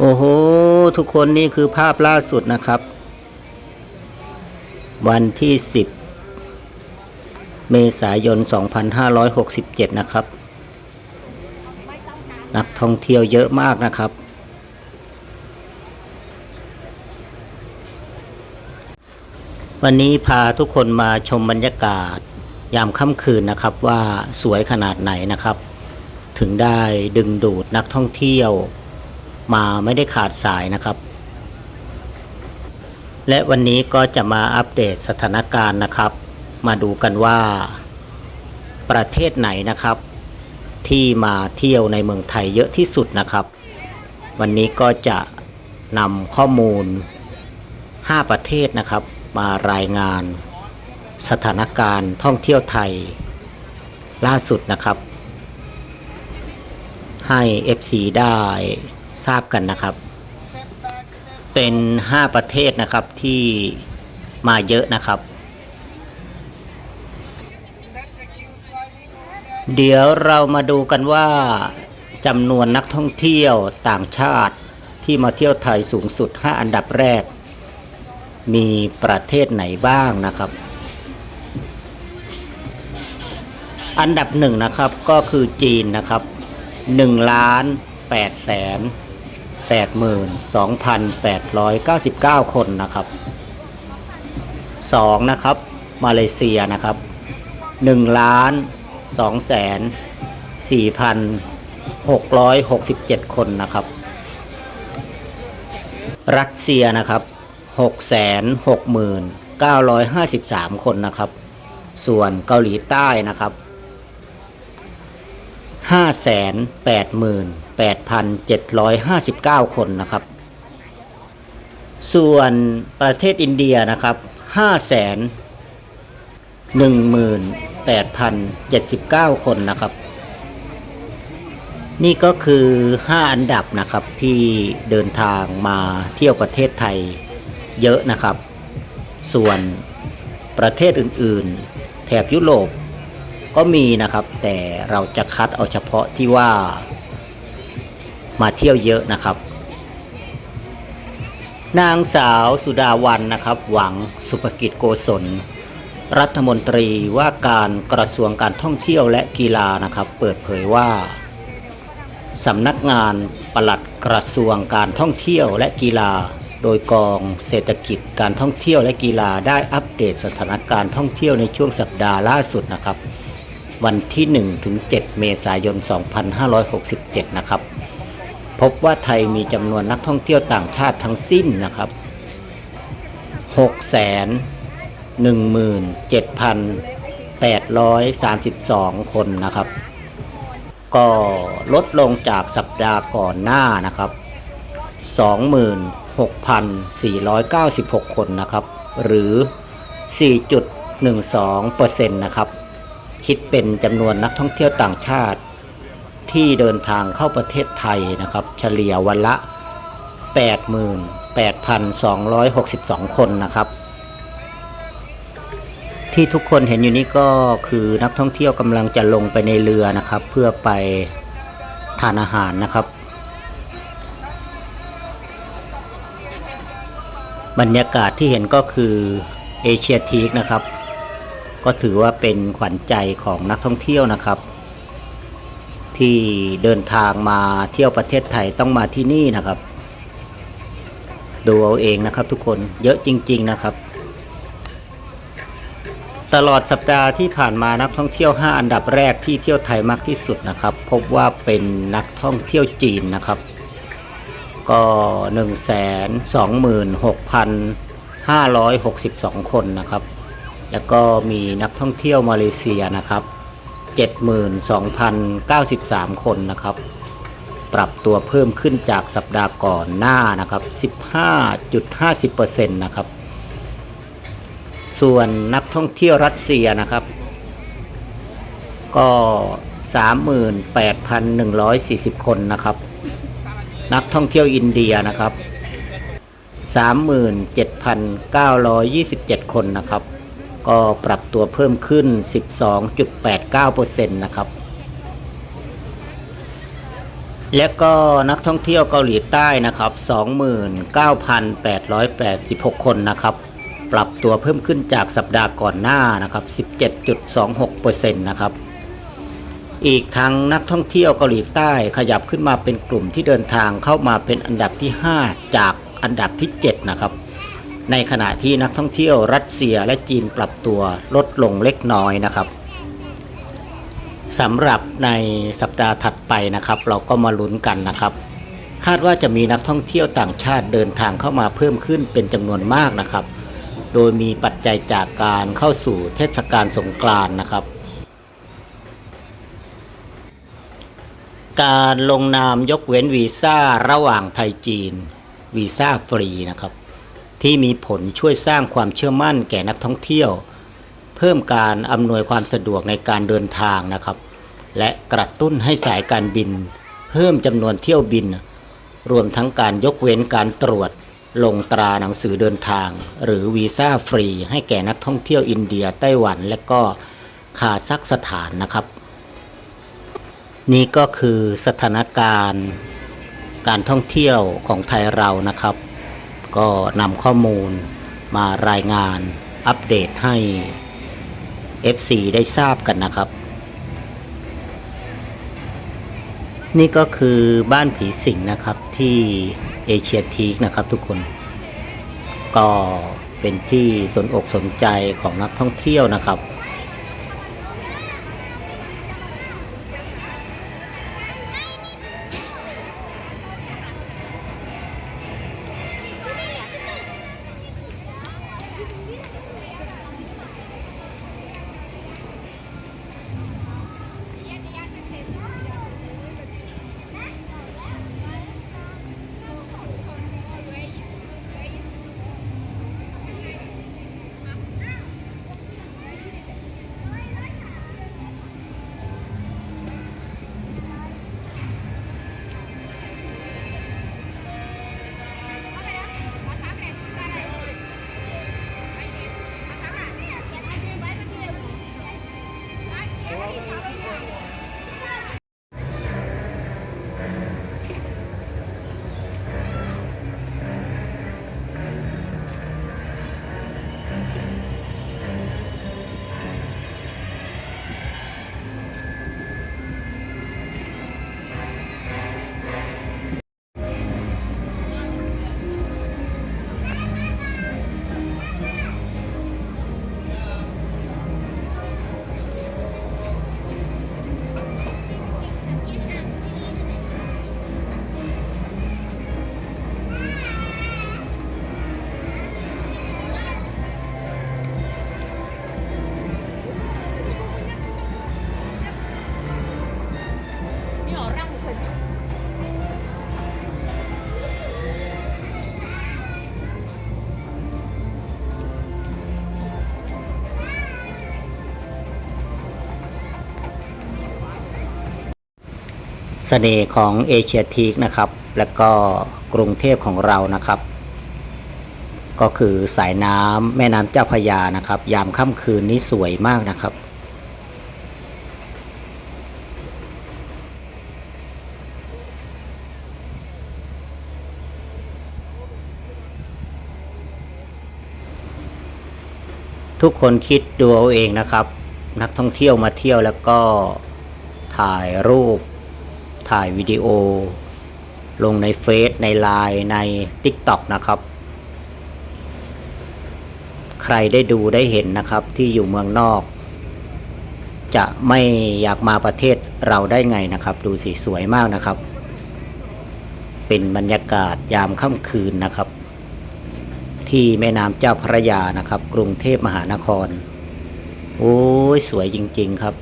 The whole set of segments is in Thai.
โอ้โห ทุกคนนี่คือภาพล่าสุดนะครับ วันที่ 10 เมษายน 2567 นะครับ นักท่องเที่ยวเยอะมากนะครับ วันนี้พาทุกคนมาชมบรรยากาศยามค่ำคืนนะครับว่าสวยขนาดไหนนะครับ ถึงได้ดึงดูดนักท่องเที่ยว มาไม่ได้ขาดสายนะครับ และวันนี้ก็จะมาอัปเดตสถานการณ์นะครับ มาดูกันว่า ประเทศไหนนะครับ ที่มาเที่ยวในเมืองไทยเยอะที่สุดนะครับ วันนี้ก็จะนำข้อมูล 5 ประเทศนะครับ มารายงาน สถานการณ์ท่องเที่ยวไทย ล่าสุดนะครับ ให้ FC ได้ ทราบกันนะครับ เป็น 5 ประเทศนะครับที่มาเยอะนะครับ เดี๋ยวเรามาดูกันว่าจำนวนนักท่องเที่ยวต่างชาติที่มาเที่ยวไทยสูงสุด 5 อันดับแรก มีประเทศไหนบ้างนะครับ อันดับหนึ่งนะครับก็คือจีนนะครับ1ล้าน8แสน 82,899 คนนะครับ2นะครับมาเลเซียนะครับ1ล้าน2แสน4,667 คนนะครับ รัสเซียนะครับ669,953 คนนะครับ ส่วนเกาหลีใต้นะครับ 588,759 คนนะครับ ส่วนประเทศอินเดียนะครับ518,079 คนนะครับ นี่ก็คือ 5 อันดับนะครับที่เดินทางมาเที่ยวประเทศไทยเยอะนะครับ ส่วนประเทศอื่น ๆ แถบยุโรป ก็มีนะครับ แต่เราจะคัดเอาเฉพาะที่ว่ามาเที่ยวเยอะนะครับ นางสาวสุดาวันนะครับ หวังสุภกิจโกศล รัฐมนตรีว่าการกระทรวงการท่องเที่ยวและกีฬานะครับ เปิดเผยว่าสำนักงานปลัดกระทรวงการท่องเที่ยวและกีฬา โดยกองเศรษฐกิจการท่องเที่ยวและกีฬาได้อัปเดตสถานการณ์ท่องเที่ยวในช่วงสัปดาห์ล่าสุดนะครับ วันที่ 1 ถึง 7 เมษายน 2567 นะครับ พบว่าไทยมีจำนวนนักท่องเที่ยวต่างชาติทั้งสิ้นนะครับ 6 17,832 คนนะครับ ก็ลดลงจากสัปดาห์ก่อนหน้านะครับ 26,496 คนนะครับ หรือ 4.12%นะครับ คิดเป็นจำนวนนักท่องเที่ยวต่างชาติที่เดินทางเข้าประเทศไทยนะครับ เฉลี่ยวันละ 88,262 คนนะครับ ที่ทุกคนเห็นอยู่นี้ก็คือนักท่องเที่ยวกำลังจะลงไปในเรือนะครับ เพื่อไปทานอาหารนะครับ บรรยากาศที่เห็นก็คือเอเชียทีกนะครับ ก็ถือว่าเป็นขวัญใจของนักท่องเที่ยวนะครับ ที่เดินทางมาเที่ยวประเทศไทยต้องมาที่นี่นะครับ ดูเอาเองนะครับทุกคนเยอะจริง ๆนะครับ ตลอดสัปดาห์ที่ผ่านมานักท่องเที่ยว 5 อันดับแรกที่เที่ยวไทยมากที่สุดนะครับ พบว่าเป็นนักท่องเที่ยวจีนนะครับ ก็ 126,562 คนนะครับ แล้วก็มีนักท่องเที่ยวมาเลเซียนะครับ 72,093 คนนะครับ ปรับตัวเพิ่มขึ้นจากสัปดาห์ก่อนหน้านะครับ 15.50%นะครับ ส่วนนักท่องเที่ยวรัสเซียนะครับ ก็ 38,140 คนนะครับ นักท่องเที่ยวอินเดียนะครับ 37,927 คนนะครับ ก็ปรับตัวเพิ่มขึ้น 12.89%นะครับ และก็นักท่องเที่ยวเกาหลีใต้นะครับ 29,886 คนนะครับ ปรับตัวเพิ่มขึ้นจากสัปดาห์ก่อนหน้านะครับ 17.26%นะครับอีกทั้งนักท่องเที่ยวเกาหลีใต้ขยับขึ้นมาเป็นกลุ่มที่เดินทางเข้ามาเป็นอันดับที่ 5 จากอันดับที่ 7 นะครับ ในขณะที่นักท่องเที่ยวรัสเซียและจีนปรับตัวลดลงเล็กน้อยนะครับสำหรับในสัปดาห์ถัดไปนะครับ เราก็มาลุ้นกันนะครับ คาดว่าจะมีนักท่องเที่ยวต่างชาติเดินทางเข้ามาเพิ่มขึ้นเป็นจำนวนมากนะครับ โดยมีปัจจัยจากการเข้าสู่เทศกาลสงกรานต์นะครับ การลงนามยกเว้นวีซ่าระหว่างไทยจีนวีซ่าฟรีนะครับ ที่มีผลช่วยสร้างความเชื่อมั่นแก่นักท่องเที่ยว เพิ่มการอำนวยความสะดวกในการเดินทางนะครับ และกระตุ้นให้สายการบิน เพิ่มจำนวนเที่ยวบิน รวมทั้งการยกเว้นการตรวจ ลงตราหนังสือเดินทาง หรือวีซ่าฟรี ให้แก่นักท่องเที่ยวอินเดียไต้หวัน และก็คาซัคสถานนะครับ นี่ก็คือสถานการณ์การท่องเที่ยวของไทยเรานะครับ ก็นำข้อมูลมารายงานอัปเดตให้ FC ได้ทราบกันนะครับ นี่ก็คือบ้านผีสิงนะครับที่เอเชียทีกนะครับทุกคน ก็เป็นที่สนอกสนใจของนักท่องเที่ยวนะครับ เสน่ห์ของเอเชียทีกนะครับ และก็กรุงเทพของเรานะครับ ก็คือสายน้ำแม่น้ำเจ้าพยานะครับ ยามค่ำคืนนี้สวยมากนะครับทุกคนคิดดูเอาเองนะครับ นักท่องเที่ยวมาเที่ยวแล้วก็ถ่ายรูป ถ่ายวิดีโอ ลงในเฟซในไลน์ใน TikTok นะครับ ใครได้ดูได้เห็นนะครับที่อยู่เมืองนอก จะไม่อยากมาประเทศเราได้ไงนะครับ ดูสิสวยมากนะครับ เป็นบรรยากาศยามค่ำคืนนะครับ ที่แม่น้ำเจ้าพระยานะครับ กรุงเทพมหานคร โอ้ยสวยจริง ๆ ครับ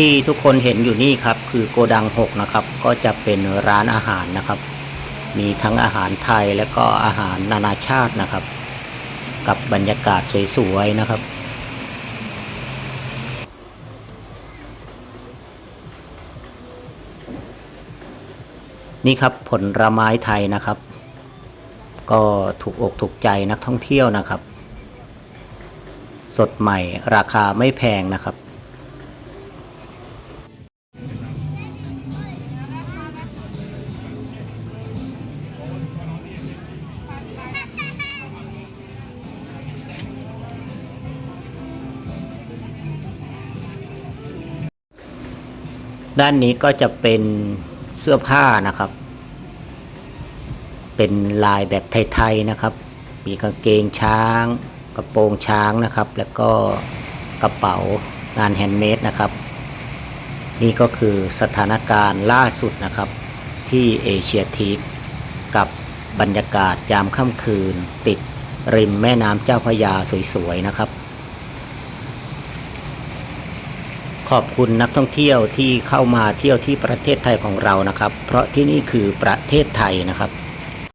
ที่ทุกคนเห็นอยู่นี่ครับคือโกดัง 6 นะครับ ก็จะเป็นร้านอาหารนะครับ มีทั้งอาหารไทยและก็อาหารนานาชาตินะครับ กับบรรยากาศสวยๆนะครับนี่ครับผลไม้ไทยนะครับ ก็ถูกอกถูกใจนักท่องเที่ยวนะครับ สดใหม่ราคาไม่แพงนะครับ ด้านนี้ก็จะเป็นเสื้อผ้านะครับ เป็นลายแบบไทยๆนะครับ มีกางเกงช้าง กระโปรงช้างนะครับ แล้วก็กระเป๋างานแฮนด์เมดนะครับ นี่ก็คือสถานการณ์ล่าสุดนะครับ ที่เอเชียทีคกับบรรยากาศยามค่ำคืน ติดริมแม่น้ำเจ้าพระยาสวยๆนะครับ ขอบคุณนักท่องเที่ยวที่เข้ามาเที่ยวที่ประเทศไทยของเรานะครับ เพราะที่นี่คือประเทศไทยนะครับ